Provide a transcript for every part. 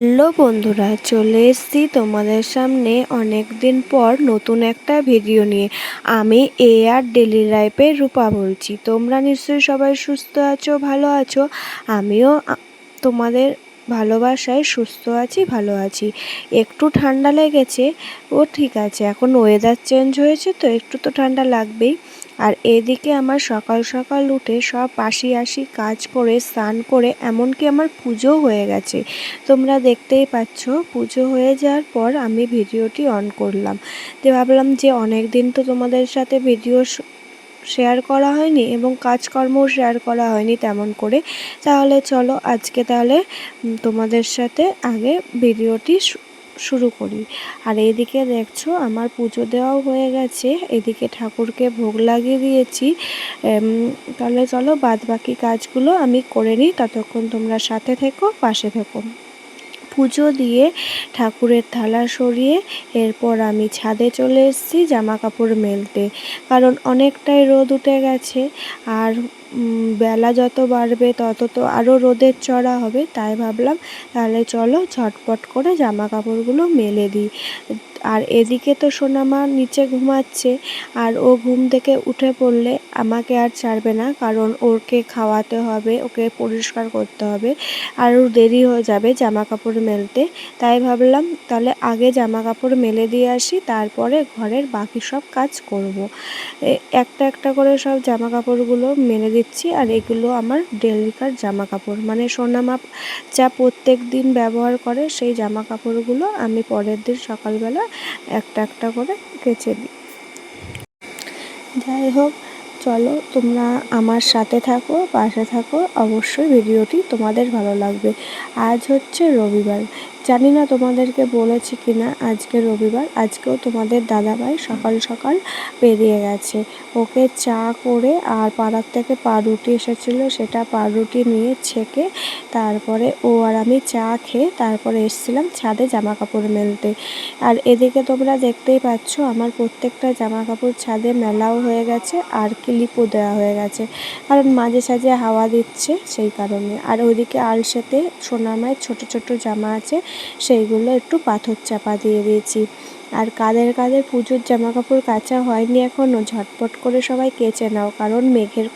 Hello বন্ধুরা, চলে এসছি তোমাদের সামনে অনেক দিন পর নতুন একটা ভিডিও নিয়ে। আমি এ আর ডেলি লাইফের রূপা বলছি। তোমরা নিশ্চয়ই সবাই সুস্থ আছো, ভালো আছো। আমিও তোমাদের ভালোবাসায় সুস্থ আছি, ভালো আছি। একটু ঠান্ডা লেগেছে, ও ঠিক আছে। এখন ওয়েদার চেঞ্জ হয়েছে তো একটু তো ঠান্ডা লাগবেই। আর এদিকে আমার সকাল সকাল উঠে সব আশি আশি কাজ করে, স্নান করে, এমনকি আমার পুজো হয়ে গেছে। তোমরা দেখতেই পাচ্ছ, পুজো হয়ে যাওয়ার পর আমি ভিডিওটি অন করলাম। তো ভাবলাম যে অনেক দিন তো তোমাদের সাথে ভিডিও শেয়ার করা হয়নি এবং কাজকর্মও শেয়ার করা হয়নি তেমন করে। তাহলে চলো আজকে তাহলে তোমাদের সাথে আগে ভিডিওটি শুরু করি। আর এদিকে দেখছ আমার পুজো দেওয়াও হয়ে গেছে। এদিকে ঠাকুরকে ভোগ লাগিয়ে দিয়েছি। তাহলে চলো বাদ বাকি কাজগুলো আমি করে নিই। ততক্ষণ তোমরা সাথে থেকো, পাশে থেকো। পুজো দিয়ে ঠাকুরের থালা সরিয়ে এরপর আমি ছাদে চলে এসেছি জামা কাপড় মেলতে। কারণ অনেকটাই রোদ উঠে গেছে আর বেলা যত বাড়বে তত তো আরও রোদের চড়া হবে, তাই ভাবলাম তাহলে চলো ঝটপট করে জামা কাপড়গুলো মেলে দিই আর এদিকে তো সোনামা নিচে ঘুমাচ্ছে আর ও ঘুম থেকে উঠে পড়লে আমাকে আর ছাড়বে না, কারণ ওকে খাওয়াতে হবে, ওকে পরিষ্কার করতে হবে আরও দেরি হয়ে যাবে জামা কাপড় মেলতে তাই ভাবলাম তাহলে আগে জামা কাপড় মেলে দিয়ে আসি, তারপরে ঘরের বাকি সব কাজ করব। একটা একটা করে সব জামা কাপড়গুলো মেলে দিচ্ছি আর এগুলো আমার ডেলিকার জামা কাপড় মানে সোনামা যা প্রত্যেক দিন ব্যবহার করে সেই জামা কাপড়গুলো আমি পরের দিন সকালবেলা একটা একটা করে কেচে দিই। যাই হোক, চলো তোমরা আমার সাথে থাকো, পাশে থাকো। অবশ্যই ভিডিওটি তোমাদের ভালো লাগবে। আজ হচ্ছে রবিবার। জানি না তোমাদেরকে বলেছি কি না আজকে রবিবার, আজকেও তোমাদের দাদাভাই সকাল সকাল বেরিয়ে গেছে। ওকে চা করে আর পাড়ার থেকে পাউরুটি এসেছিল, সেটা পাউরুটি নিয়ে ছেঁকে তারপরে ও আর আমি চা খেয়ে তারপরে এসছিলাম ছাদে জামা কাপড় মেলতে। আর এদিকে তোমরা দেখতেই পাচ্ছ, আমার প্রত্যেকটা জামা কাপড় ছাদে মেলাও হয়ে গেছে আর ক্লিপও দেওয়া হয়ে গেছে। কারণ মাঝে সাঝে হাওয়া দিচ্ছে সেই কারণে। আর ওইদিকে আলসেতে সোনামায় ছোট ছোট জামা আছে সেইগুলো একটু পাথর চাপা দিয়ে দিয়েছি। আর কাদের কাদের পুজোর জামাকাপড় কাচা হয়নি এখনও ঝটপট করে সবাই কেচে নাও, কারণ মেঘের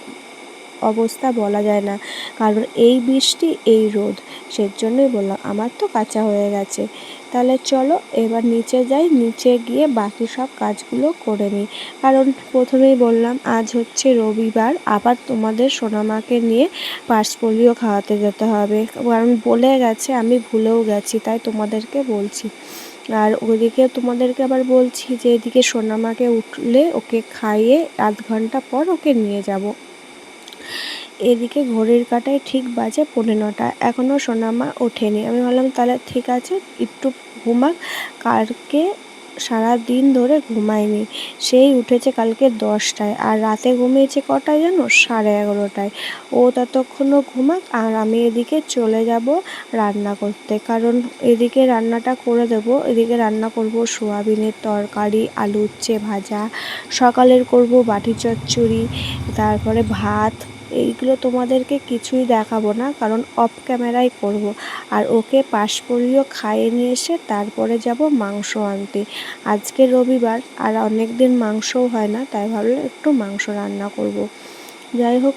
অবস্থা বলা যায় না। কারণ এই বৃষ্টি, এই রোদ, সেজন্যই বললাম, আমার তো কাঁচা হয়ে গেছে। তাহলে চলো এবার নিচে যাই, নিচে গিয়ে বাকি সব কাজগুলো করে নিই। কারণ প্রথমেই বললাম, আজ হচ্ছে রবিবার, আবার তোমাদের সোনামাকে নিয়ে পার্স পোলিও খাওয়াতে যেতে হবে। কারণ বলে গেছে, আমি ভুলেও গেছি, তাই তোমাদেরকে বলছি। আর ওদিকে তোমাদেরকে আবার বলছি যে, এদিকে সোনামাকে উঠলে ওকে খাইয়ে আধ ঘণ্টা পর ওকে নিয়ে যাব। এদিকে ঘড়ির কাটায় ঠিক বাজে পৌনে নটা। এখনও সোনামা ওঠেনি। আমি ভাবলাম, তাহলে ঠিক আছে, একটু ঘুমাক। কালকে সারা দিন ধরে ঘুমায়নি। সেই উঠেছে কালকে দশটায় আর রাতে ঘুমিয়েছে কটায় জানো? সাড়ে এগারোটায়। ও ততক্ষণও ঘুমাক আর আমি এদিকে চলে যাব রান্না করতে। কারণ এদিকে রান্নাটা করে দেব। এদিকে রান্না করব সোয়াবিনের তরকারি, আলু উচ্ছে ভাজা, সকালের করব বাটি চচ্চড়ি, তারপরে ভাত এইগুলো তোমাদেরকে কিছুই দেখাবো না, কারণ অফ ক্যামেরাই করব। আর ওকে পাশ পরিয়েও খাইয়ে নিয়ে এসে তারপরে যাব মাংস আনতে আজকে রবিবার, আর অনেক দিন মাংসও হয় না, তাই ভাবলাম একটু মাংস রান্না করব। যাই হোক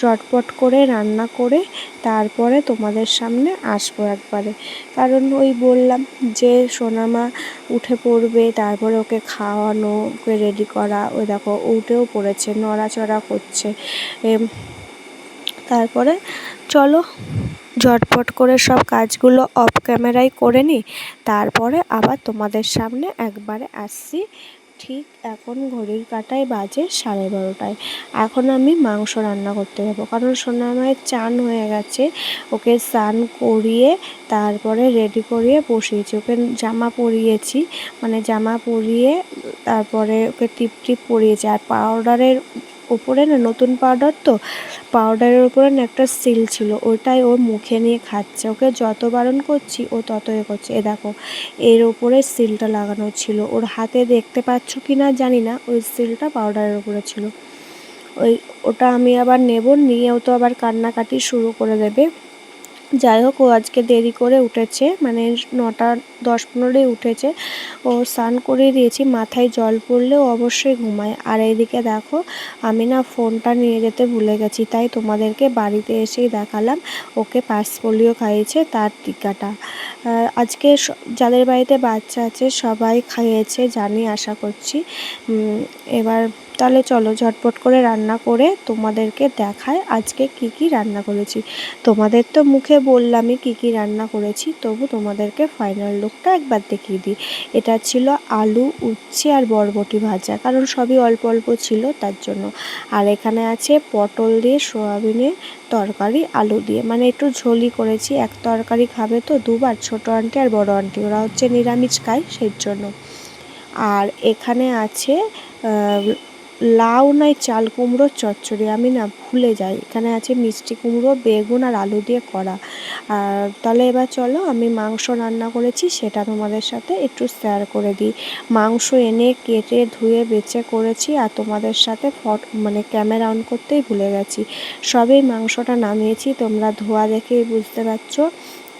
চটপট করে রান্না করে তারপরে তোমাদের সামনে আসব একবারে। কারণ ওই বললাম যে সোনামা উঠে পড়বে, তারপরে ওকে খাওয়ানো, ওকে রেডি করা, ওই দেখো উঠেও পড়েছে, নড়াচড়া করছে। তারপরে চলো ঝটপট করে সব কাজগুলো অফ ক্যামেরায় করে নিই, তারপরে আবার তোমাদের সামনে একবারে আসছি ঠিক এখন ঘড়ির কাঁটায় বাজে সাড়ে বারোটায়। এখন আমি মাংস রান্না করতে যাব। কারণ সোনামায়ের চান হয়ে গেছে। ওকে স্নান করিয়ে তারপরে রেডি করিয়ে বসিয়েছি। ওকে জামা পরিয়েছি। মানে জামা পরিয়ে তারপরে ওকে টিপ টিপ পরিয়েছি। আর পাউডারের ওপরে না, নতুন পাউডার তো পাউডারের ওপরে না একটা সিল ছিল, ওটাই ওর মুখে নিয়ে খাচ্ছে। ওকে যত বারণ করছি, ও তত এ করছে। এ দেখো, এর ওপরে সিলটা লাগানো ছিল। ওর হাতে দেখতে পাচ্ছ কি না জানি না, ওই সিলটা পাউডারের ওপরে ছিল। ওই, ওটা আমি আবার নেব নিয়েও তো আবার কান্নাকাটি শুরু করে দেবে। যাই হোক, ও আজকে দেরি করে উঠেছে মানে নটা দশ পনেরোই উঠেছে। ও স্নান করে দিয়েছি, মাথায় জল পড়লে অবশ্যই ঘুমায়। আর এইদিকে দেখো, আমি না ফোনটা নিয়ে যেতে ভুলে গেছি, তাই তোমাদেরকে বাড়িতে এসেই দেখালাম, ওকে পার্স পোলিও খাইয়েছে তার টিকাটা। আজকে যাদের বাড়িতে বাচ্চা আছে, সবাই খাইয়েছে জানি, আশা করছি। এবার তাহলে চলো ঝটপট করে রান্না করে তোমাদেরকে দেখায় আজকে কি কি রান্না করেছি। তোমাদের তো মুখে বললামই কি কি রান্না করেছি, তবু তোমাদেরকে ফাইনাল লুকটা একবার দেখিয়ে দিই। এটা ছিল আলু, উচ্ছে আর বরবটি ভাজা, কারণ সবই অল্প অল্প ছিল তার জন্য। আর এখানে আছে পটল দিয়ে সোয়াবিনের তরকারি, আলু দিয়ে। মানে একটু ঝোলি করেছি, এক তরকারি খাবে তো দুবার, ছোট আন্টি আর বড় আন্টি, ওরা হচ্ছে নিরামিষ খায়, সেই জন্য। আর এখানে আছে লাউ নাই চাল কুমড়োর চচ্চড়ি, আমি না ভুলে যাই। এখানে আছে মিষ্টি কুমড়ো, বেগুন আর আলু দিয়ে করা। আর তাহলে এবার চলো, আমি মাংস রান্না করেছি, সেটা তোমাদের সাথে একটু শেয়ার করে দিই। মাংস এনে কেটে, ধুয়ে, বেছে করেছি আর তোমাদের সাথে ফট মানে ক্যামেরা অন করতেই ভুলে গেছি। সবেই মাংসটা নামিয়েছি, তোমরা ধোয়া দেখেই বুঝতে পারছ।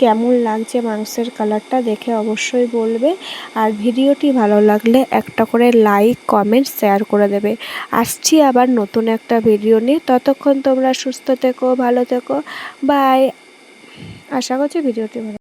কেমন লাগছে মাংসের কালারটা দেখে অবশ্যই বলবে। আর ভিডিওটি ভালো লাগলে একটা করে লাইক কমেন্ট শেয়ার করে দেবে। আসছি আবার নতুন একটা ভিডিও নিয়ে। ততক্ষণ তোমরা সুস্থ থেকো, ভালো থেকো। বাই আশা করছি ভিডিওটি ভালো